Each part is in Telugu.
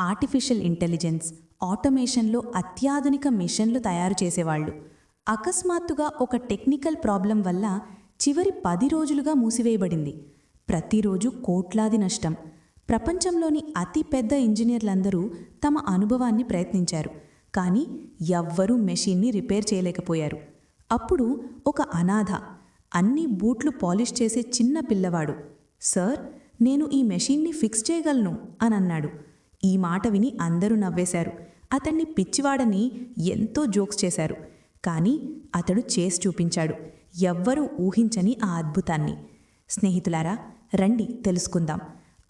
ఆర్టిఫిషియల్ ఇంటెలిజెన్స్ ఆటోమేషన్లో అత్యాధునిక మిషన్లు తయారు చేసేవాళ్ళు. అకస్మాత్తుగా ఒక టెక్నికల్ ప్రాబ్లం వల్ల చివరి పది రోజులుగా మూసివేయబడింది. ప్రతిరోజు కోట్లాది నష్టం. ప్రపంచంలోని అతి పెద్ద ఇంజనీర్లందరూ తమ అనుభవాన్ని ప్రయత్నించారు. కానీ ఎవ్వరూ మెషిన్ని రిపేర్ చేయలేకపోయారు. అప్పుడు ఒక అనాథ అన్ని బూట్లు పాలిష్ చేసే చిన్న పిల్లవాడు సార్ నేను ఈ మెషిన్ని ఫిక్స్ చేయగలను అని అన్నాడు ఈ మాట విని అందరూ నవ్వేశారు. అతన్ని పిచ్చివాడని ఎంతో జోక్స్ చేశారు. కానీ అతడు చేసి చూపించాడు. ఎవ్వరూ ఊహించని ఆ అద్భుతాన్ని. స్నేహితులారా రండి తెలుసుకుందాం.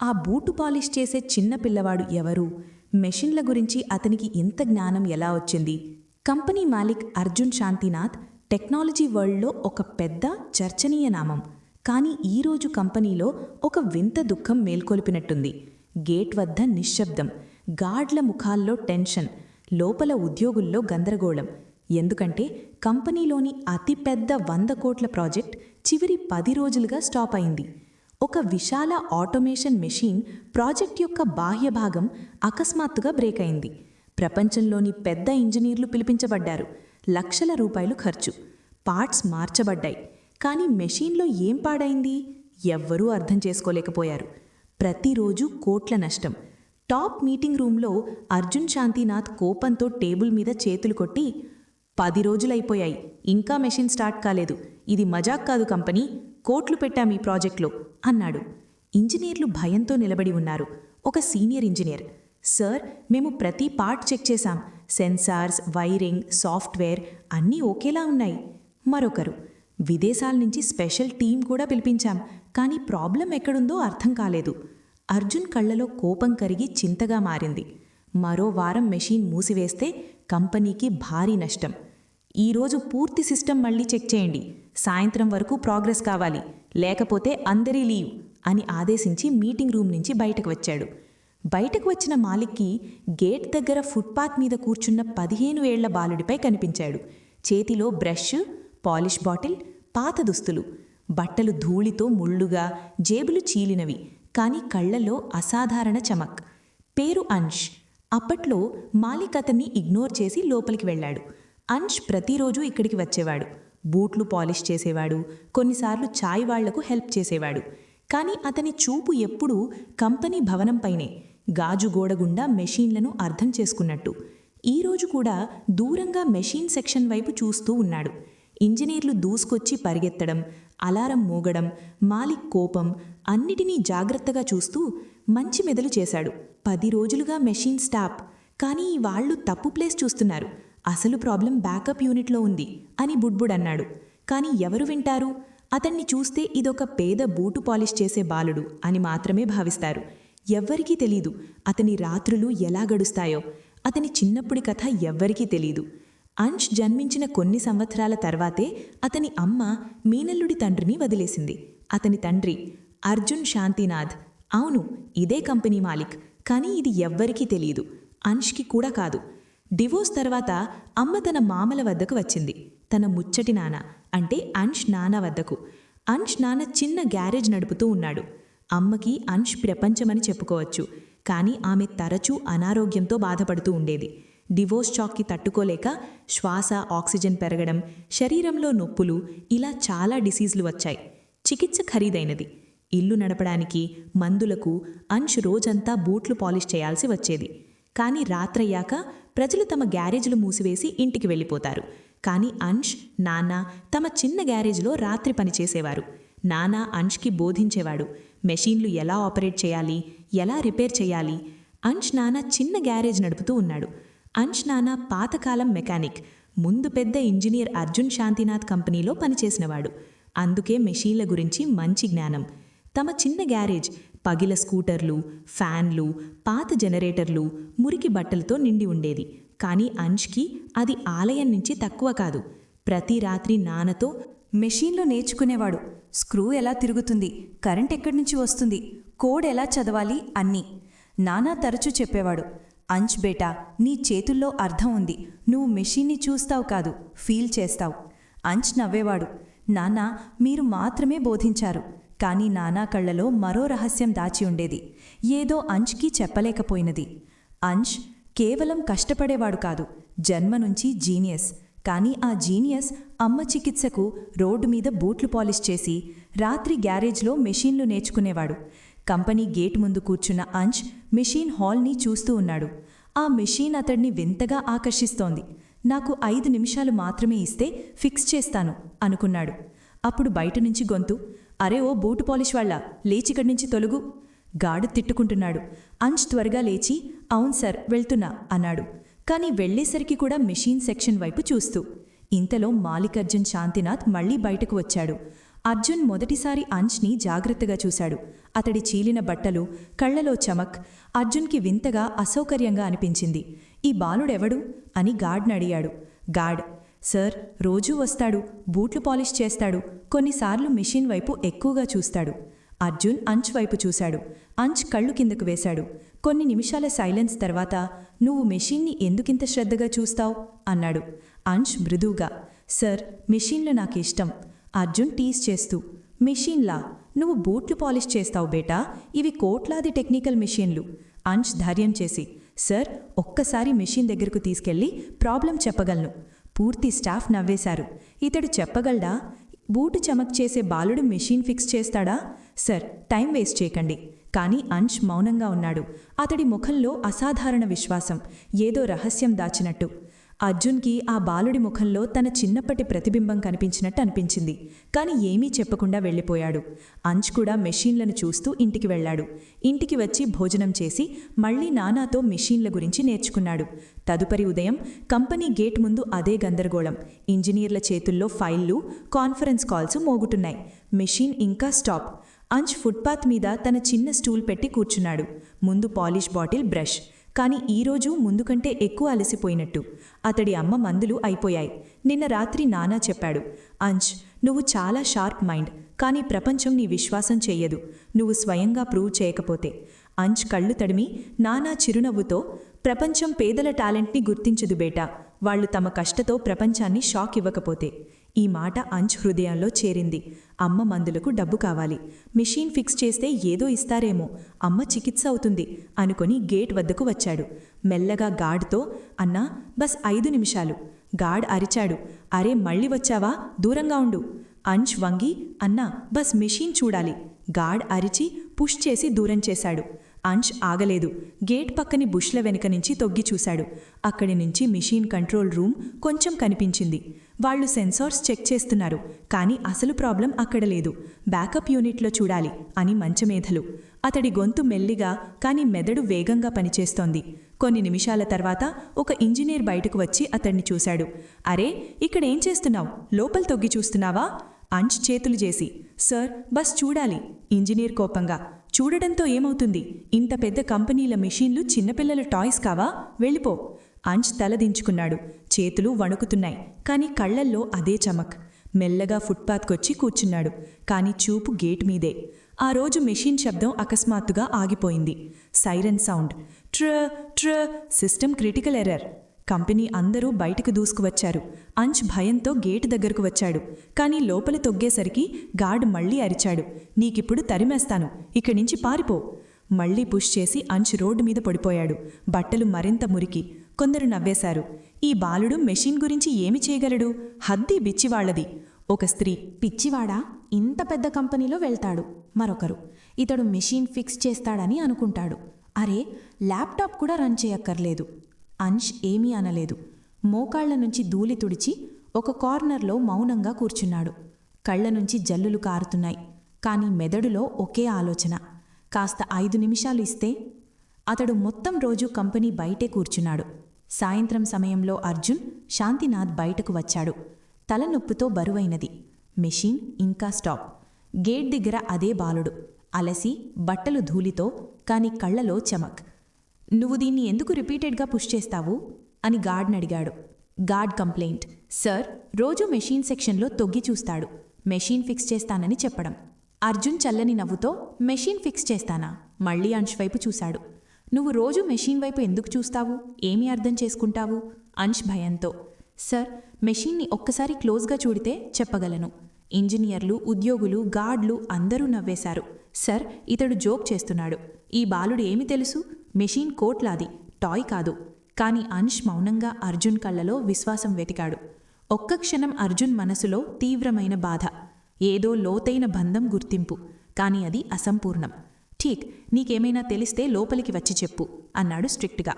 ఆ బూటు పాలిష్ చేసే చిన్న పిల్లవాడు ఎవరు? మెషిన్ల గురించి అతనికి ఇంత జ్ఞానం ఎలా వచ్చింది? కంపెనీ మాలిక్ అర్జున్ శాంతినాథ్ టెక్నాలజీ వరల్డ్లో ఒక పెద్ద చర్చనీయ నామం. కానీ ఈరోజు కంపెనీలో ఒక వింత దుఃఖం మేల్కొల్పినట్టుంది. గేట్ వద్ద నిశ్శబ్దం. గాడ్ల ముఖాల్లో టెన్షన్. లోపల ఉద్యోగుల్లో గందరగోళం. ఎందుకంటే కంపెనీలోని అతిపెద్ద వంద కోట్ల ప్రాజెక్ట్ చివరి పది రోజులుగా స్టాప్ అయింది. ఒక విశాల ఆటోమేషన్ మెషిన్ ప్రాజెక్ట్ యొక్క బాహ్య భాగం అకస్మాత్తుగా బ్రేక్ అయింది. ప్రపంచంలోని పెద్ద ఇంజనీర్లు పిలిపించబడ్డారు. లక్షల రూపాయలు ఖర్చు. పార్ట్స్ మార్చబడ్డాయి. కానీ మెషీన్లో ఏం పాడైంది? ఎవ్వరూ అర్థం చేసుకోలేకపోయారు. ప్రతిరోజు కోట్ల నష్టం. టాప్ మీటింగ్ రూమ్లో అర్జున్ శాంతినాథ్ కోపంతో టేబుల్ మీద చేతులు కొట్టి పది రోజులైపోయాయి. ఇంకా మెషిన్ స్టార్ట్ కాలేదు. ఇది మజాక్ కాదు కంపెనీ. కోట్లు పెట్టాం ఈ ప్రాజెక్ట్లో అన్నాడు. ఇంజనీర్లు భయంతో నిలబడి ఉన్నారు. ఒక సీనియర్ ఇంజనీర్. సార్ మేము ప్రతి పార్ట్ చెక్ చేశాం. సెన్సార్స్ వైరింగ్ సాఫ్ట్వేర్ అన్నీ ఒకేలా ఉన్నాయి. మరొకరు. విదేశాల నుంచి స్పెషల్ టీం కూడా పిలిపించాం. కానీ ప్రాబ్లం ఎక్కడుందో అర్థం కాలేదు. అర్జున్ కళ్ళలో కోపం కరిగి చింతగా మారింది. మరో వారం మెషిన్ మూసివేస్తే కంపెనీకి భారీ నష్టం. ఈరోజు పూర్తి సిస్టమ్ మళ్ళీ చెక్ చేయండి. సాయంత్రం వరకు ప్రోగ్రెస్ కావాలి. లేకపోతే అందరి లీవ్ అని ఆదేశించి మీటింగ్ రూమ్ నుంచి బయటకు వచ్చాడు. బయటకు వచ్చిన మాలిక్కి గేట్ దగ్గర ఫుట్పాత్ మీద కూర్చున్న పదిహేను ఏళ్ళ బాలుడిపై కనిపించాడు. చేతిలో బ్రష్ పాలిష్ బాటిల్ పాత దుస్తులు. బట్టలు ధూళితో ముళ్ళుగా జేబులు చీలినవి కానీ కళ్ళల్లో అసాధారణ చమక్. పేరు అంష్. అప్పట్లో మాలిక్ అతన్ని ఇగ్నోర్ చేసి లోపలికి వెళ్ళాడు. అంష్ ప్రతిరోజు ఇక్కడికి వచ్చేవాడు. బూట్లు పాలిష్ చేసేవాడు కొన్నిసార్లు చాయ్ వాళ్ళకు హెల్ప్ చేసేవాడు. కానీ అతని చూపు ఎప్పుడూ కంపెనీ భవనంపైనే గాజు గోడగుండా మెషీన్లను అర్థం చేసుకున్నట్టు. ఈరోజు కూడా దూరంగా మెషీన్ సెక్షన్ వైపు చూస్తూ ఉన్నాడు. ఇంజనీర్లు దూసుకొచ్చి పరిగెత్తడం అలారం మోగడం మాలిక్ కోపం అన్నిటినీ జాగ్రత్తగా చూస్తూ మంచి మెదలు చేశాడు. పది రోజులుగా మెషిన్ స్టాప్. కానీ వాళ్ళు తప్పు ప్లేస్ చూస్తున్నారు. అసలు ప్రాబ్లం బ్యాకప్ యూనిట్లో ఉంది అని బుడ్బుడ్ అన్నాడు. కానీ ఎవరు వింటారు? అతన్ని చూస్తే ఇదొక పేద బూటు పాలిష్ చేసే బాలుడు అని మాత్రమే భావిస్తారు. ఎవ్వరికీ తెలీదు అతని రాత్రులు ఎలా గడుస్తాయో. అతని చిన్నప్పుడి కథ ఎవ్వరికీ తెలీదు. అంష్ జన్మించిన కొన్ని సంవత్సరాల తర్వాతే అతని అమ్మ మీనల్లుడి తండ్రిని వదిలేసింది. అతని తండ్రి అర్జున్ శాంతినాథ్. అవును ఇదే కంపెనీ మాలిక్. కానీ ఇది ఎవ్వరికీ తెలియదు అంష్కి కూడా కాదు. డివోర్స్ తర్వాత అమ్మ తన మామల వద్దకు వచ్చింది. తన ముచ్చటి నాన్న అంటే అంష్ నాన్న వద్దకు. అంష్ నాన్న చిన్న గ్యారేజ్ నడుపుతూ ఉన్నాడు. అమ్మకి అంష్ ప్రపంచమని చెప్పుకోవచ్చు. కానీ ఆమె తరచూ అనారోగ్యంతో బాధపడుతూ ఉండేది. డివోర్స్ షాక్కి తట్టుకోలేక శ్వాస ఆక్సిజన్ పెరగడం శరీరంలో నొప్పులు ఇలా చాలా డిసీజులు వచ్చాయి. చికిత్స ఖరీదైనది. ఇల్లు నడపడానికి మందులకు అంష్ రోజంతా బూట్లు పాలిష్ చేయాల్సి వచ్చేది. కానీ రాత్రయ్యాక ప్రజలు తమ గ్యారేజ్లు మూసివేసి ఇంటికి వెళ్ళిపోతారు. కానీ అంష్ నాన్న తమ చిన్న గ్యారేజ్లో రాత్రి పనిచేసేవారు నానా అంష్కి బోధించేవాడు మెషీన్లు ఎలా ఆపరేట్ చేయాలి ఎలా రిపేర్ చేయాలి? అంష్ నాన్న చిన్న గ్యారేజ్ నడుపుతూ ఉన్నాడు. అంష్ నాన్న పాతకాలం మెకానిక్ ముందు పెద్ద ఇంజనీర్ అర్జున్ శాంతినాథ్ కంపెనీలో పనిచేసినవాడు. అందుకే మెషీన్ల గురించి మంచి జ్ఞానం. తమ చిన్న గ్యారేజ్ పగిల స్కూటర్లు ఫ్యాన్లు పాత జనరేటర్లు మురికి బట్టలతో నిండి ఉండేది. కానీ అంష్కి అది ఆలయం నుంచి తక్కువ కాదు. ప్రతి రాత్రి నాన్నతో మెషీన్లో నేర్చుకునేవాడు. స్క్రూ ఎలా తిరుగుతుంది కరెంట్ ఎక్కడి నుంచి వస్తుంది కోడ్ ఎలా చదవాలి అన్నీ నానా తరచూ చెప్పేవాడు. అంచ్ బేటా నీ చేతుల్లో అర్థం ఉంది. నువ్వు మెషీన్ని చూస్తావు కాదు ఫీల్ చేస్తావు. అంచ్ నవ్వేవాడు. నానా మీరు మాత్రమే బోధించారు. కానీ నానా కళ్ళలో మరో రహస్యం దాచి ఉండేది. ఏదో అంచ్కి చెప్పలేకపోయినది. అంచ్ కేవలం కష్టపడేవాడు కాదు జన్మ నుంచి జీనియస్. కానీ ఆ జీనియస్ అమ్మ చికిత్సకు రోడ్డు మీద బూట్లు పాలిష్ చేసి రాత్రి గ్యారేజ్లో మెషీన్లు నేర్చుకునేవాడు. కంపెనీ గేట్ ముందు కూర్చున్న అంశ్ మెషీన్ హాల్ని చూస్తూ ఉన్నాడు. ఆ మెషీన్ అతడిని వింతగా ఆకర్షిస్తోంది. నాకు ఐదు నిమిషాలు మాత్రమే ఇస్తే ఫిక్స్ చేస్తాను అనుకున్నాడు. అప్పుడు బయట నుంచి గొంతు అరే ఓ బూటు పాలిష్ వాళ్ళ లేచిక్కడి నుంచి తొలుగు గాడు తిట్టుకుంటున్నాడు. అంచ్ త్వరగా లేచి అవును సార్ వెళ్తున్నా అన్నాడు. కానీ వెళ్ళేసరికి కూడా మెషీన్ సెక్షన్ వైపు చూస్తూ ఇంతలో మాలికర్జున్ శాంతినాథ్ మళ్ళీ బయటకు వచ్చాడు. అర్జున్ మొదటిసారి అంచ్ని జాగ్రత్తగా చూశాడు. అతడి చీలిన బట్టలు కళ్ళలో చమక్ అర్జున్కి వింతగా అసౌకర్యంగా అనిపించింది. ఈ బాలుడెవడు? అని గాడ్ని అడిగాడు. గాడ్. సార్ రోజూ వస్తాడు బూట్లు పాలిష్ చేస్తాడు కొన్నిసార్లు మిషన్ వైపు ఎక్కువగా చూస్తాడు. అర్జున్ అంచ్ వైపు చూశాడు. అంచ్ కళ్ళు కిందకు వేశాడు. కొన్ని నిమిషాల సైలెన్స్ తర్వాత నువ్వు మెషిన్ని ఎందుకింత శ్రద్ధగా చూస్తావు? అన్నాడు. అంచ్ మృదువుగా. సార్ మెషిన్లు నాకు ఇష్టం అర్జున్ టీస్ చేస్తూ మెషిన్లా నువ్వు బూట్లు పాలిష్ చేస్తావు బేటా ఇవి కోట్లాది టెక్నికల్ మెషిన్లు. అంచ్ ధైర్యం చేసి సార్ ఒక్కసారి మెషిన్ దగ్గరకు తీసుకెళ్ళి ప్రాబ్లం చెప్పగలను. పూర్తి స్టాఫ్ నవ్వేశారు. ఇతడు చెప్పగలడా? బూటు చమక్ చేసే బాలుడు మెషిన్ ఫిక్స్ చేస్తాడా? సార్ టైం వేస్ట్ చేయకండి. కానీ అంశ్ మౌనంగా ఉన్నాడు. అతడి ముఖంలో అసాధారణ విశ్వాసం ఏదో రహస్యం దాచినట్టు. అర్జున్కి ఆ బాలుడి ముఖంలో తన చిన్నప్పటి ప్రతిబింబం కనిపించినట్టు అనిపించింది. కాని ఏమీ చెప్పకుండా వెళ్ళిపోయాడు. అంచ్ కూడా మెషీన్లను చూస్తూ ఇంటికి వెళ్ళాడు. ఇంటికి వచ్చి భోజనం చేసి మళ్ళీ నానాతో మెషీన్ల గురించి నేర్చుకున్నాడు. తదుపరి ఉదయం కంపెనీ గేట్ ముందు అదే గందరగోళం. ఇంజనీర్ల చేతుల్లో ఫైళ్ళు కాన్ఫరెన్స్ కాల్స్ మోగుతున్నాయి. మెషీన్ ఇంకా స్టాప్. అంచ్ ఫుట్పాత్ మీద తన చిన్న స్టూల్ పెట్టి కూర్చున్నాడు. ముందు పాలిష్ బాటిల్ బ్రష్. కానీ ఈరోజు ముందు కంటే ఎక్కువ అలసిపోయినట్టు. అతడి అమ్మ మందులు అయిపోయాయి. నిన్న రాత్రి నానా చెప్పాడు. అంచ్ నువ్వు చాలా షార్ప్ మైండ్ కానీ ప్రపంచం నీ విశ్వాసం చెయ్యదు. నువ్వు స్వయంగా ప్రూవ్ చేయకపోతే. అంచ్ కళ్ళు తడిమి నానా చిరునవ్వుతో ప్రపంచం పేదల టాలెంట్ని గుర్తించదు బేటా. వాళ్ళు తమ కష్టతో ప్రపంచాన్ని షాక్ ఇవ్వకపోతే. ఈ మాట అంచ్ హృదయంలో చేరింది. అమ్మ మందులకు డబ్బు కావాలి. మిషన్ ఫిక్స్ చేస్తే ఏదో ఇస్తారేమో. అమ్మ చికిత్స అవుతుంది అనుకొని గేట్ వద్దకు వచ్చాడు. మెల్లగా గాడ్తో అన్నా బస్ ఐదు నిమిషాలు. గాడ్ అరిచాడు. అరే మళ్ళీ వచ్చావా? దూరంగా ఉండు అంచ్ వంగి అన్నా బస్ మిషన్ చూడాలి గాడ్ అరిచి పుష్ చేసి దూరం చేశాడు. అంచ్ ఆగలేదు. గేట్ పక్కని బుష్ల వెనుక నుంచి తొగ్గి చూశాడు. అక్కడి నుంచి మిషన్ కంట్రోల్ రూమ్ కొంచెం కనిపించింది. వాళ్ళు సెన్సార్స్ చెక్ చేస్తున్నారు కానీ అసలు ప్రాబ్లం అక్కడ లేదు. బ్యాకప్ యూనిట్లో చూడాలి అని మంచమేధలు. అతడి గొంతు మెల్లిగా కానీ మెదడు వేగంగా పనిచేస్తోంది. కొన్ని నిమిషాల తర్వాత ఒక ఇంజనీర్ బయటకు వచ్చి అతన్ని చూశాడు. అరే ఇక్కడేం చేస్తున్నావు? లోపల తొగ్గి చూస్తున్నావా? అంచ్ చేతులు చేసి. సార్ బస్ చూడాలి ఇంజనీర్ కోపంగా. చూడడంతో ఏమవుతుంది? ఇంత పెద్ద కంపెనీల మెషీన్లు చిన్నపిల్లల టాయ్స్ కావా? వెళ్ళిపో. అంచ్ తలదించుకున్నాడు చేతులు వణుకుతున్నాయి. కాని కళ్ళల్లో అదే చమక్. మెల్లగా ఫుట్పాత్కొచ్చి కూర్చున్నాడు. కాని చూపు గేట్ మీదే. ఆ రోజు మెషిన్ శబ్దం అకస్మాత్తుగా ఆగిపోయింది. Siren sound. ట్ర ట్ర సిస్టమ్ క్రిటికల్ ఎర్రర్. కంపెనీ అందరూ బయటకు దూసుకువచ్చారు. అంచ్ భయంతో గేటు దగ్గరకు వచ్చాడు. కానీ లోపల తొగ్గేసరికి గార్డ్ మళ్ళీ అరిచాడు. నీకిప్పుడు తరిమేస్తాను. ఇక్కడి నుంచి పారిపో. మళ్ళీ పుష్ చేసి అంచ్ రోడ్డు మీద పడిపోయాడు. బట్టలు మరింత మురికి. కొందరు నవ్వేశారు. ఈ బాలుడు మెషిన్ గురించి ఏమి చేయగలడు? హద్ది బిచ్చివాళ్ళది ఒక స్త్రీ. పిచ్చివాడా? ఇంత పెద్ద కంపెనీలో వెళ్తాడు. మరొకరు. ఇతడు మెషిన్ ఫిక్స్ చేస్తాడని అనుకుంటాడు. అరే ల్యాప్టాప్ కూడా రన్ చేయక్కర్లేదు. అంష్ ఏమీ అనలేదు. మోకాళ్ళ నుంచి ధూళి తుడిచి ఒక కార్నర్లో మౌనంగా కూర్చున్నాడు. కళ్ళ నుంచి జల్లులు కారుతున్నాయి. కానీ మెదడులో ఒకే ఆలోచన. కాస్త ఐదు నిమిషాలు ఇస్తే అతడు మొత్తం రోజు కంపెనీ బయటే కూర్చున్నాడు. సాయంత్రం సమయంలో అర్జున్ శాంతినాథ్ బయటకు వచ్చాడు. తలనొప్పితో బరువైనది. మెషిన్ ఇంకా స్టాప్. గేట్ దగ్గర అదే బాలుడు. అలసి బట్టలు ధూళితో కాని కళ్ళలో చమక్. నువ్వు దీన్ని ఎందుకు రిపీటెడ్గా పుష్ చేస్తావు? అని గార్డ్ని అడిగాడు. గార్డ్ కంప్లైంట్ సార్ రోజు మెషిన్ సెక్షన్లో తొగ్గి చూస్తాడు. మెషిన్ ఫిక్స్ చేస్తానని చెప్పడం. అర్జున్ చల్లని నవ్వుతో మెషిన్ ఫిక్స్ చేస్తానా? మళ్ళీ అంశ్ వైపు చూశాడు. నువ్వు రోజు మెషిన్ వైపు ఎందుకు చూస్తావు? ఏమి అర్థం చేసుకుంటావు? అంశ్ భయంతో. సార్ మెషిన్ని ఒక్కసారి క్లోజ్గా చూడితే చెప్పగలను. ఇంజనీర్లు ఉద్యోగులు గార్డ్లు అందరూ నవ్వేశారు. సార్ ఇతడు జోక్ చేస్తున్నాడు. ఈ బాలుడు ఏమి తెలుసు? మెషిన్ కోట్లాది టాయ్ కాదు. కాని అంష్ మౌనంగా అర్జున్ కళ్ళలో విశ్వాసం వెతికాడు. ఒక్క క్షణం అర్జున్ మనసులో తీవ్రమైన బాధ. ఏదో లోతైన బంధం గుర్తింపు. కాని అది అసంపూర్ణం. ఠీక్ నీకేమైనా తెలిస్తే లోపలికి వచ్చి చెప్పు అన్నాడు స్ట్రిక్ట్గా.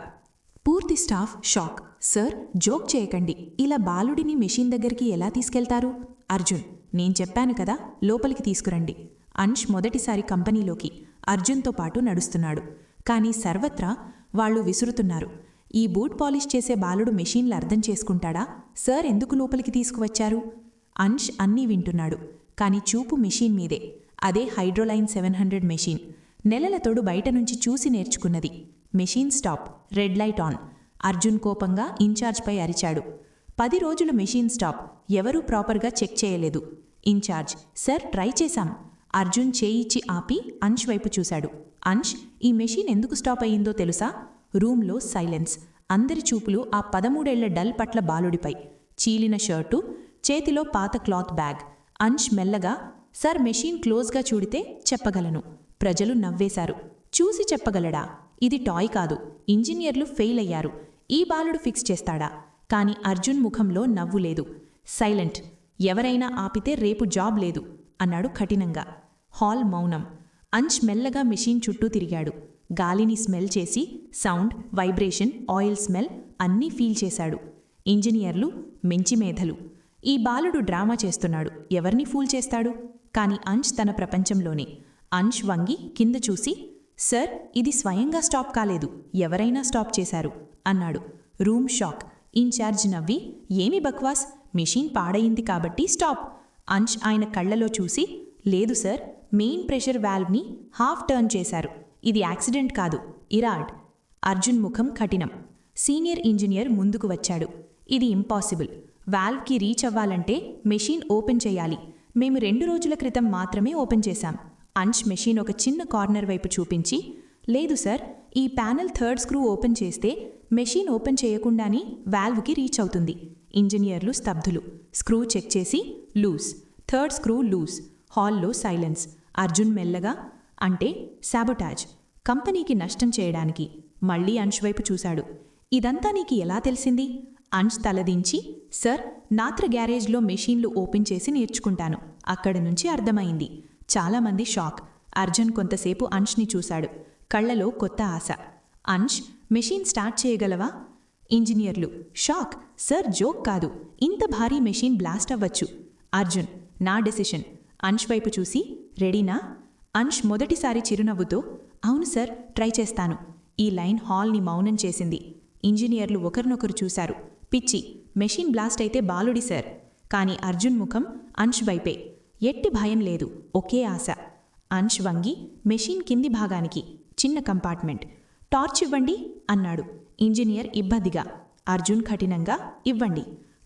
పూర్తి స్టాఫ్ షాక్. సార్ జోక్ చేయకండి. ఇలా బాలుడిని మెషిన్ దగ్గరికి ఎలా తీసుకెళ్తారు? అర్జున్ నేను చెప్పాను కదా లోపలికి తీసుకురండి. అంష్ మొదటిసారి కంపెనీలోకి అర్జున్తో పాటు నడుస్తున్నాడు. కానీ సర్వత్రా వాళ్ళు విసురుతున్నారు. ఈ బూట్ పాలిష్ చేసే బాలుడు మెషీన్లు అర్థం చేసుకుంటాడా? సార్ ఎందుకు లోపలికి తీసుకువచ్చారు? అంష్ అన్నీ వింటున్నాడు. కాని చూపు మెషీన్ మీదే. అదే హైడ్రోలైన్ సెవెన్ హండ్రెడ్ మెషీన్. నెలల తోడు బయట నుంచి చూసి నేర్చుకున్నది. Machine stop. Red light on. Arjun కోపంగా ఇన్ఛార్జ్పై అరిచాడు. పది రోజులు మెషీన్ స్టాప్. ఎవరూ ప్రాపర్గా చెక్ చేయలేదు. ఇన్ఛార్జ్ సార్ ట్రై చేశాం. అర్జున్ చేయిచ్చి ఆపి అంష్ వైపు చూశాడు. అంష్ ఈ మెషిన్ ఎందుకు స్టాప్ అయ్యిందో తెలుసా? రూమ్లో సైలెన్స్. అందరి చూపులు ఆ పదమూడేళ్ళ డల్ పట్ల బాలుడిపై. చీలిన షర్టు చేతిలో పాత క్లాత్ బ్యాగ్. అంష్ మెల్లగా సార్ మెషిన్ క్లోజ్గా చూడితే చెప్పగలను. ప్రజలు నవ్వేశారు. చూసి చెప్పగలడా? ఇది టాయ్ కాదు. ఇంజనీర్లు ఫెయిల్ అయ్యారు. ఈ బాలుడు ఫిక్స్ చేస్తాడా? కాని అర్జున్ ముఖంలో నవ్వు లేదు. సైలెంట్. ఎవరైనా ఆపితే రేపు జాబ్ లేదు అన్నాడు కఠినంగా. హాల్ మౌనం. అంచ్ మెల్లగా మిషన్ చుట్టూ తిరిగాడు. గాలిని స్మెల్ చేసి సౌండ్ వైబ్రేషన్ ఆయిల్ స్మెల్ అన్నీ ఫీల్ చేశాడు. ఇంజనీర్లు మెంచిమేధలు ఈ బాలుడు డ్రామా చేస్తున్నాడు. ఎవరిని ఫూల్ చేస్తాడు? కాని అంచ్ తన ప్రపంచంలోనే. అంచ్ వంగి కింద చూసి సర్ ఇది స్వయంగా స్టాప్ కాలేదు. ఎవరైనా స్టాప్ చేశారు. అన్నాడు. Room shock. ఇన్ఛార్జ్ నవ్వి ఏమి బక్వాస్? మెషిన్ పాడయింది కాబట్టి స్టాప్. అంచ్ ఆయన కళ్ళలో చూసి లేదు సార్ మెయిన్ ప్రెషర్ వాల్వ్ని హాఫ్ టర్న్ చేశారు. ఇది యాక్సిడెంట్ కాదు. ఇరాడ్. అర్జున్ ముఖం కఠినం. సీనియర్ ఇంజనీర్ ముందుకు వచ్చాడు. ఇది ఇంపాసిబుల్. వాల్వ్కి రీచ్ అవ్వాలంటే మెషిన్ ఓపెన్ చేయాలి. మేము రెండు రోజుల క్రితం మాత్రమే ఓపెన్ చేశాం. అంచ్ మెషిన్ ఒక చిన్న కార్నర్ వైపు చూపించి లేదు సార్ ఈ ప్యానెల్ థర్డ్ స్క్రూ ఓపెన్ చేస్తే మెషిన్ ఓపెన్ చేయకుండానే వాల్వ్కి రీచ్ అవుతుంది. ఇంజనీర్లు స్తబ్దులు స్క్రూ చెక్ చేసి లూజ్. Third screw loose. హాల్లో సైలెన్స్. అర్జున్ మెల్లగా అంటే శాబొటాజ్ కంపెనీకి నష్టం చేయడానికి మళ్ళీ అంశ్ వైపు చూశాడు. ఇదంతా నీకు ఎలా తెలిసింది? అంశ్ తలదించి సర్ నాత్ర గ్యారేజ్లో మెషీన్లు ఓపెన్ చేసి నేర్చుకుంటాను. అక్కడ నుంచి అర్థమైంది. చాలామంది షాక్. అర్జున్ కొంతసేపు అంష్ని చూశాడు. కళ్ళలో కొత్త ఆశ. అంష్ మెషీన్ స్టార్ట్ చేయగలవా? ఇంజనీర్లు. షాక్. సర్ జోక్ కాదు. ఇంత భారీ మెషీన్ బ్లాస్ట్ అవ్వచ్చు. అర్జున్ నా డెసిషన్. అంష్ వైపు చూసి రెడీనా? అంష్ మొదటిసారి చిరునవ్వుతో అవును సార్ ట్రై చేస్తాను. ఈ లైన్ హాల్ని మౌనం చేసింది. ఇంజనీర్లు ఒకరినొకరు చూశారు. పిచ్చి మెషిన్ బ్లాస్ట్ అయితే బాలుడి సార్. కాని అర్జున్ ముఖం అంష్ వైపే. ఎట్టి భయం లేదు ఒకే ఆశ. అంష్ వంగి మెషిన్ కింది భాగానికి చిన్న కంపార్ట్మెంట్. టార్చ్ ఇవ్వండి అన్నాడు. ఇంజనీర్ ఇబ్బందిగా. అర్జున్ కఠినంగా ఇవ్వండి.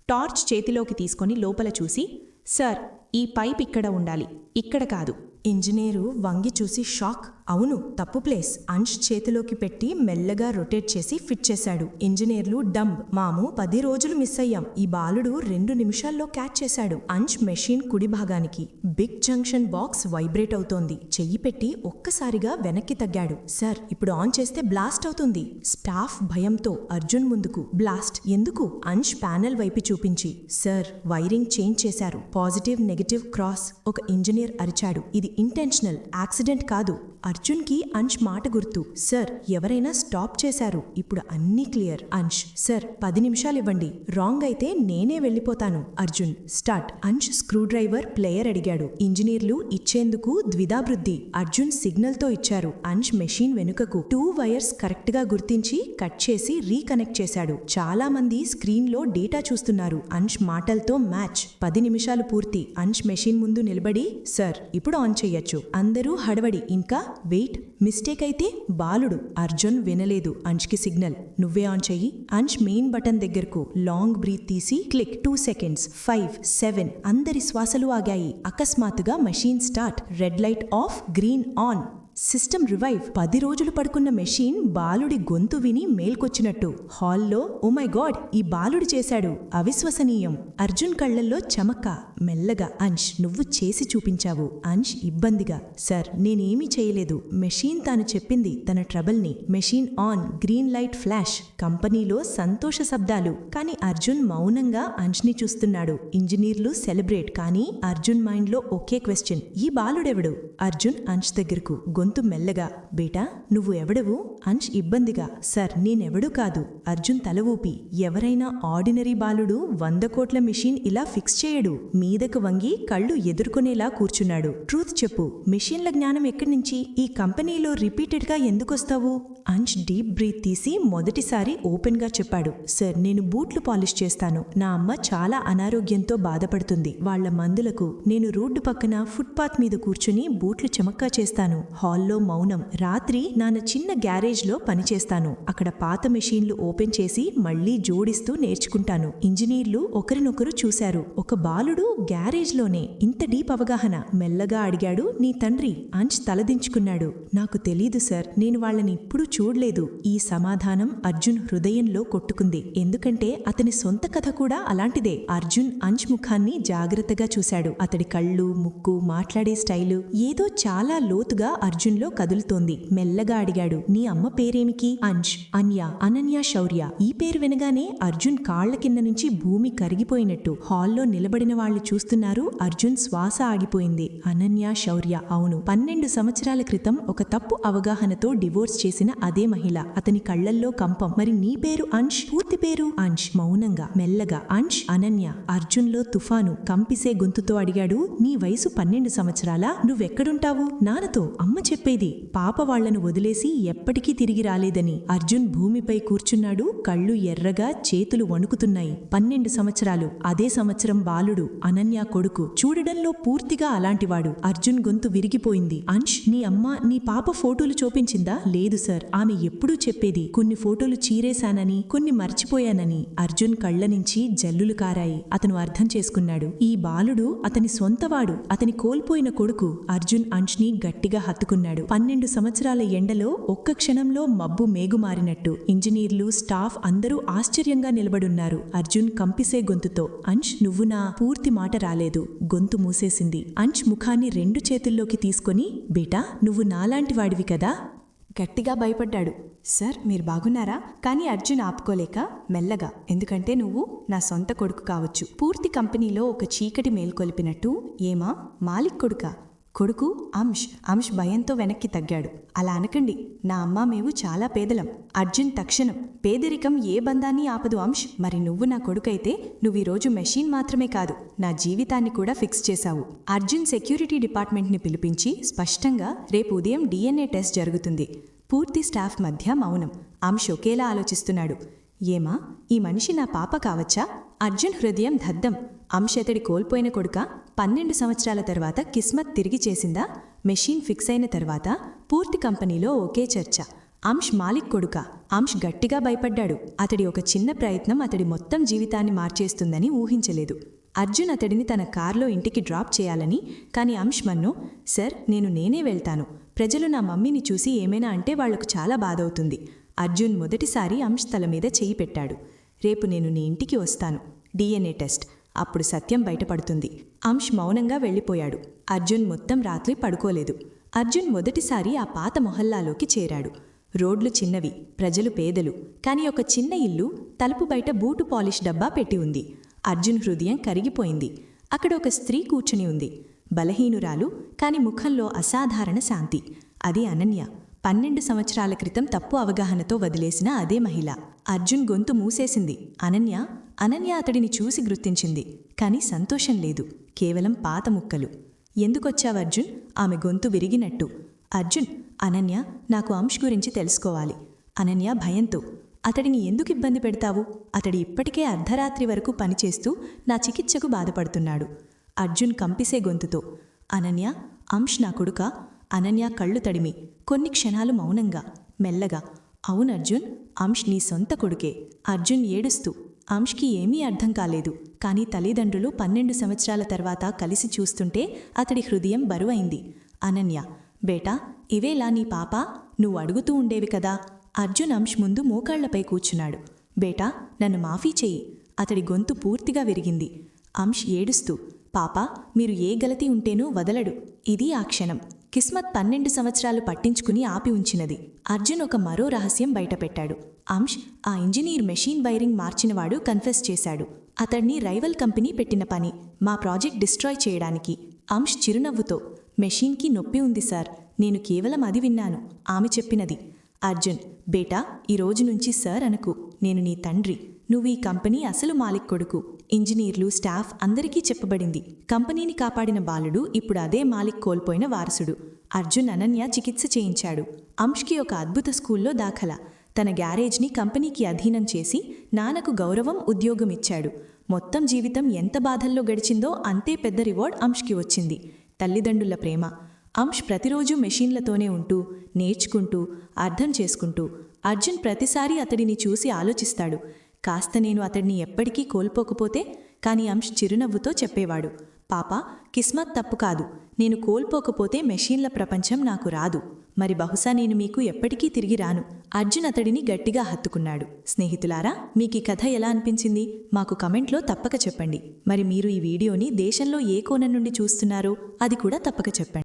టార్చ్ చేతిలోకి తీసుకొని లోపల చూసి సార్ ఈ పైప్ ఇక్కడ ఉండాలి. ఇక్కడ కాదు. ఇంజనీరు వంగి చూసి షాక్. అవును తప్పు ప్లేస్. అంష్ చేతిలోకి పెట్టి మెల్లగా రొటేట్ చేసి ఫిట్ చేశాడు. ఇంజనీర్లు డంబ్. మాము పది రోజులు మిస్ అయ్యాం. ఈ బాలుడు రెండు నిమిషాల్లో క్యాచ్ చేశాడు. అంష్ మెషిన్ కుడి భాగానికి. బిగ్ జంక్షన్ బాక్స్ వైబ్రేట్ అవుతోంది. చెయ్యి పెట్టి ఒక్కసారిగా వెనక్కి తగ్గాడు. సార్ ఇప్పుడు ఆన్ చేస్తే బ్లాస్ట్ అవుతుంది. స్టాఫ్ భయంతో అర్జున్ ముందుకు. బ్లాస్ట్. ఎందుకు? అంష్ ప్యానెల్ వైపు చూపించి. సార్ వైరింగ్ చేంజ్ చేశారు. Positive negative cross. ఒక ఇంజనీర్ అరిచాడు. ఇది ఇంటెన్షనల్ యాక్సిడెంట్ కాదు. అర్జున్కి అంశ్ మాట గుర్తు. సార్ ఎవరైనా స్టాప్ చేశారు. ఇప్పుడు అన్నీ క్లియర్. అంశ్ సార్ పది నిమిషాలు ఇవ్వండి. రాంగ్ అయితే నేనే వెళ్ళిపోతాను. Arjun start. Ansh screwdriver plier అడిగాడు. ఇంజనీర్లు ఇచ్చేందుకు ద్విధాబృద్ధి అర్జున్ సిగ్నల్తో ఇచ్చారు. అంశ్ మెషిన్ వెనుకకు టూ వైర్స్ కరెక్ట్గా గుర్తించి కట్ చేసి రీకనెక్ట్ చేశాడు. చాలా మంది స్క్రీన్లో డేటా చూస్తున్నారు. అంశ్ మాటలతో మ్యాచ్. పది నిమిషాలు పూర్తి. అంశ్ మెషిన్ ముందు నిలబడి సార్ ఇప్పుడు ఆన్ చెయ్యొచ్చు అందరూ హడవడి ఇంకా వెయిట్ మిస్టేక్ అయితే బాలుడు అర్జున్ వినలేదు అంష్కి సిగ్నల్. నువ్వే ఆన్ చెయ్యి. అంష్ మెయిన్ బటన్ దగ్గరకు లాంగ్ బ్రీత్ తీసి click. Two seconds five seven అందరి శ్వాసలు ఆగాయి. అకస్మాత్తుగా machine start. Red light off green on. System revive. పది రోజులు పడుకున్న మెషిన్ బాలుడి గొంతు విని మేల్కొచ్చినట్టు. హాల్లో ఓ మై గాడ్ ఈ బాలుడు చేశాడు. అవిశ్వసనీయం. అర్జున్ కళ్ళల్లో చమక్క. మెల్లగా అంష్ నువ్వు చేసి చూపించావు. అంష్ ఇబ్బందిగా సార్ నేనేమీ చేయలేదు. మెషీన్ తాను చెప్పింది తన ట్రబుల్ని. Machine on green light flash కంపెనీలో సంతోష శబ్దాలు. కానీ అర్జున్ మౌనంగా అంష్ని చూస్తున్నాడు. ఇంజనీర్లు సెలబ్రేట్ కానీ అర్జున్ మైండ్లో ఒకే క్వశ్చన్ ఈ బాలుడెవడు? అర్జున్ అంష్ దగ్గరకు గొంతు మెల్లగా బేటా నువ్వు ఎవడవు? అంష్ ఇబ్బందిగా సార్ నేనెవడూ కాదు. అర్జున్ తల ఊపి ఎవరైనా ఆర్డినరీ బాలుడు వంద కోట్ల మిషన్ ఇలా ఫిక్స్ చేయడు. మీ మీదకు వంగి కళ్ళు ఎదుర్కొనేలా కూర్చున్నాడు. ట్రూత్ చెప్పు మిషన్ల జ్ఞానం ఎక్కడి నుంచి? ఈ కంపెనీలో రిపీటెడ్గా ఎందుకొస్తావు? అంష్ డీప్ బ్రీత్ తీసి మొదటిసారి ఓపెన్గా చెప్పాడు. సార్ నేను బూట్లు పాలిష్ చేస్తాను. నా అమ్మ చాలా అనారోగ్యంతో బాధపడుతుంది. వాళ్ళ మందులకు నేను రోడ్డు పక్కన ఫుట్పాత్ మీద కూర్చుని బూట్లు చమక్కా చేస్తాను. హాల్లో మౌనం. రాత్రి నాన్న చిన్న గ్యారేజ్లో పనిచేస్తాను. అక్కడ పాత మెషీన్లు ఓపెన్ చేసి మళ్ళీ జోడిస్తూ నేర్చుకుంటాను. ఇంజనీర్లు ఒకరినొకరు చూశారు. ఒక బాలుడు గ్యారేజ్లోనే ఇంత డీప్ అవగాహన మెల్లగా అడిగాడు నీ తండ్రి అంచ్ తలదించుకున్నాడు. నాకు తెలీదు సార్ నేను వాళ్ళని ఇప్పుడు చూడలేదు. ఈ సమాధానం అర్జున్ హృదయంలో కొట్టుకుంది. ఎందుకంటే అతని సొంత కథ కూడా అలాంటిదే. అర్జున్ అంచ్ ముఖాన్ని జాగ్రత్తగా చూశాడు. అతడి కళ్ళు ముక్కు మాట్లాడే స్టైలు ఏదో చాలా లోతుగా అర్జున్లో కదులుతోంది. మెల్లగా అడిగాడు నీ అమ్మ పేరేమికి? అంష్ అన్య అనన్య శౌర్య. ఈ పేరు వినగానే అర్జున్ కాళ్ళ కింద నుంచి భూమి కరిగిపోయినట్టు. హాల్లో నిలబడిన వాళ్ళు చూస్తున్నారు. అర్జున్ శ్వాస ఆగిపోయింది. అనన్య శౌర్య అవును. పన్నెండు సంవత్సరాల క్రితం ఒక తప్పు అవగాహనతో డివోర్స్ చేసిన అదే మహిళ. అతని కళ్ళల్లో కంపం. మరి నీ పేరు అంష్ పూర్తి పేరు అంశ్. మౌనంగా మెల్లగా. అంశ్ అనన్య. అర్జున్లో తుఫాను. కంపిసే గొంతుతో అడిగాడు. నీ వయసు పన్నెండు సంవత్సరాలా? నువ్వెక్కడుంటావు? నాన్నతో అమ్మ చెప్పేది. పాప వాళ్ళను వదిలేసి ఎప్పటికీ తిరిగి రాలేదని. అర్జున్ భూమిపై కూర్చున్నాడు. కళ్ళు ఎర్రగా చేతులు వణుకుతున్నాయి. పన్నెండు సంవత్సరాలు. అదే సంవత్సరం బాలుడు. అనన్య కొడుకు. చూడడంలో పూర్తిగా అలాంటివాడు. అర్జున్ గొంతు విరిగిపోయింది. అంష్ నీ అమ్మ నీ పాప ఫోటోలు చూపించిందా? లేదు సార్. ఆమె ఎప్పుడూ చెప్పేది కొన్ని ఫోటోలు చీరేశానని కొన్ని మర్చిపోయానని. అర్జున్ కళ్ళ నుంచి జల్లులు కారాయి. అతను అర్థం చేసుకున్నాడు. ఈ బాలుడు అతని సొంతవాడు అతని కోల్పోయిన కొడుకు. అర్జున్ అంష్ని గట్టిగా హత్తుకున్నాడు. పన్నెండు సంవత్సరాల ఎండలో ఒక్క క్షణంలో మబ్బు మేగుమారినట్టు. ఇంజనీర్లు స్టాఫ్ అందరూ ఆశ్చర్యంగా నిలబడున్నారు. అర్జున్ కంపిసే గొంతుతో అంష్ నువ్వు నా పూర్తి మాట రాలేదు. గొంతు మూసేసింది. అంచ్ ముఖాన్ని రెండు చేతుల్లోకి తీసుకొని బేటా నువ్వు నాలాంటి వాడివి కదా? గట్టిగా భయపడ్డాడు. సార్ మీరు బాగున్నారా? కానీ అర్జున్ ఆపుకోలేక మెల్లగా. ఎందుకంటే నువ్వు నా సొంత కొడుకు కావచ్చు. పూర్తి కంపెనీలో ఒక చీకటి మేల్కొలిపినట్టు ఏమా? మాలిక్ కొడుకా? కొడుకు అంష్ అంష్ భయంతో వెనక్కి తగ్గాడు. అలా అనకండి నా అమ్మ మేము చాలా పేదలం. అర్జున్ తక్షణం. పేదరికం ఏ బంధాన్ని ఆపదు అంష్ మరి నువ్వు నా కొడుకైతే నువ్వు ఈరోజు మెషిన్ మాత్రమే కాదు నా జీవితాన్ని కూడా ఫిక్స్ చేశావు. అర్జున్ సెక్యూరిటీ డిపార్ట్మెంట్ని పిలిపించి స్పష్టంగా రేపు ఉదయం డిఎన్ఏ టెస్ట్ జరుగుతుంది. పూర్తి స్టాఫ్ మధ్య మౌనం. అంష్ ఒకేలా ఆలోచిస్తున్నాడు. ఏమా ఈ మనిషి నా పాప కావచ్చా? అర్జున్ హృదయం దద్దం అంశ్ అతడి కోల్పోయిన కొడుక పన్నెండు సంవత్సరాల తర్వాత కిస్మత్ తిరిగి చేసిందా? మెషిన్ ఫిక్స్ అయిన తర్వాత పూర్తి కంపెనీలో ఒకే చర్చ. అంష్ మాలిక్ కొడుక. అంష్ గట్టిగా భయపడ్డాడు. అతడి ఒక చిన్న ప్రయత్నం అతడి మొత్తం జీవితాన్ని మార్చేస్తుందని ఊహించలేదు. అర్జున్ అతడిని తన కార్లో ఇంటికి డ్రాప్ చేయాలని కానీ అంష్ మన్ను సార్ నేను నేనే వెళ్తాను. ప్రజలు నా మమ్మీని చూసి ఏమైనా అంటే వాళ్ళకు చాలా బాధవుతుంది. అర్జున్ మొదటిసారి అంష్ తల మీద చేయి పెట్టాడు. రేపు నేను నీ ఇంటికి వస్తాను. DNA test. అప్పుడు సత్యం బయటపడుతుంది. అంష్ మౌనంగా వెళ్ళిపోయాడు. అర్జున్ మొత్తం రాత్రి పడుకోలేదు. అర్జున్ మొదటిసారి ఆ పాత మొహల్లాలోకి చేరాడు. రోడ్లు చిన్నవి ప్రజలు పేదలు. కాని ఒక చిన్న ఇల్లు తలుపు బయట బూటు పాలిష్ డబ్బా పెట్టి ఉంది. అర్జున్ హృదయం కరిగిపోయింది. అక్కడ ఒక స్త్రీ కూర్చుని ఉంది. బలహీనురాలు కాని ముఖంలో అసాధారణ శాంతి. అది అనన్య. పన్నెండు సంవత్సరాల క్రితం తప్పు అవగాహనతో వదిలేసిన అదే మహిళ. అర్జున్ గొంతు మూసేసింది. అనన్య అనన్య అతడిని చూసి గుర్తించింది. కాని సంతోషం లేదు. కేవలం పాత ముక్కలు. ఎందుకొచ్చావు అర్జున్? ఆమె గొంతు విరిగినట్టు. అర్జున్ అనన్య నాకు అంశ్ గురించి తెలుసుకోవాలి. అనన్య భయంతో అతడిని ఎందుకు ఇబ్బంది పెడతావు? అతడి ఇప్పటికే అర్ధరాత్రి వరకు పనిచేస్తూ నా చికిత్సకు బాధపడుతున్నాడు. అర్జున్ కంపిసే గొంతుతో అనన్య అంశ్ నా కొడుక అనన్య కళ్ళు తడిమి కొన్ని క్షణాలు మౌనంగా మెల్లగా అవును అర్జున్ అంశ్ నీ సొంత కొడుకే. అర్జున్ ఏడుస్తూ అంష్కి ఏమీ అర్థం కాలేదు. కానీ తల్లిదండ్రులు పన్నెండు సంవత్సరాల తర్వాత కలిసి చూస్తుంటే అతడి హృదయం బరువైంది. అనన్య బేటా ఇవేలా నీ పాప? నువ్వు అడుగుతూ ఉండేవి కదా. అర్జున్ అంష్ ముందు మోకాళ్ళపై కూర్చున్నాడు. బేటా నన్ను మాఫీ చెయ్యి అతడి గొంతు పూర్తిగా విరిగింది. అంష్ ఏడుస్తూ పాప మీరు ఏ గలతి ఉంటేనూ వదలడు. ఇది ఆ క్షణం. కిస్మత్ పన్నెండు సంవత్సరాలు పట్టించుకుని ఆపి ఉంచినది. అర్జున్ ఒక మరో రహస్యం బయటపెట్టాడు. అంష్ ఆ ఇంజనీర్ మెషీన్ వైరింగ్ మార్చినవాడు కన్ఫెస్ చేశాడు. అతడిని రైవల్ కంపెనీ పెట్టిన పని మా ప్రాజెక్ట్ డిస్ట్రాయ్ చేయడానికి. అంష్ చిరునవ్వుతో మెషీన్కి నొప్పి ఉంది సార్ నేను కేవలం అది విన్నాను ఆమె చెప్పినది. అర్జున్ బేటా ఈ రోజు నుంచి సార్ అనుకు నేను నీ తండ్రి. నువ్వు ఈ కంపెనీ అసలు మాలిక్ కొడుకు. ఇంజనీర్లు స్టాఫ్ అందరికీ చెప్పబడింది. కంపెనీని కాపాడిన బాలుడు ఇప్పుడు అదే మాలిక్ కోల్పోయిన వారసుడు. అర్జున్ అనన్య చికిత్స చేయించాడు. అంష్కి ఒక అద్భుత స్కూల్లో దాఖలా. తన గ్యారేజ్ని కంపెనీకి అధీనం చేసి నాన్నకు గౌరవం ఉద్యోగం ఇచ్చాడు. మొత్తం జీవితం ఎంత బాధల్లో గడిచిందో అంతే పెద్ద రివార్డ్ అంష్కి వచ్చింది. తల్లిదండ్రుల ప్రేమ. అంష్ ప్రతిరోజు మెషీన్లతోనే ఉంటూ నేర్చుకుంటూ అర్థం చేసుకుంటూ అర్జున్ ప్రతిసారి అతడిని చూసి ఆలోచిస్తాడు. కాస్త నేను అతడిని ఎప్పటికీ కోల్పోకపోతే కానీ అంశ్ చిరునవ్వుతో చెప్పేవాడు. పాప కిస్మత్ తప్పు కాదు. నేను కోల్పోకపోతే మెషీన్ల ప్రపంచం నాకు రాదు. మరి బహుశా నేను మీకు ఎప్పటికీ తిరిగి రాను. అర్జున్ అతడిని గట్టిగా హత్తుకున్నాడు. స్నేహితులారా మీకు ఈ కథ ఎలా అనిపించింది? మాకు కమెంట్లో తప్పక చెప్పండి. మరి మీరు ఈ వీడియోని దేశంలో ఏ కోణం నుండి చూస్తున్నారో అది కూడా తప్పక చెప్పండి.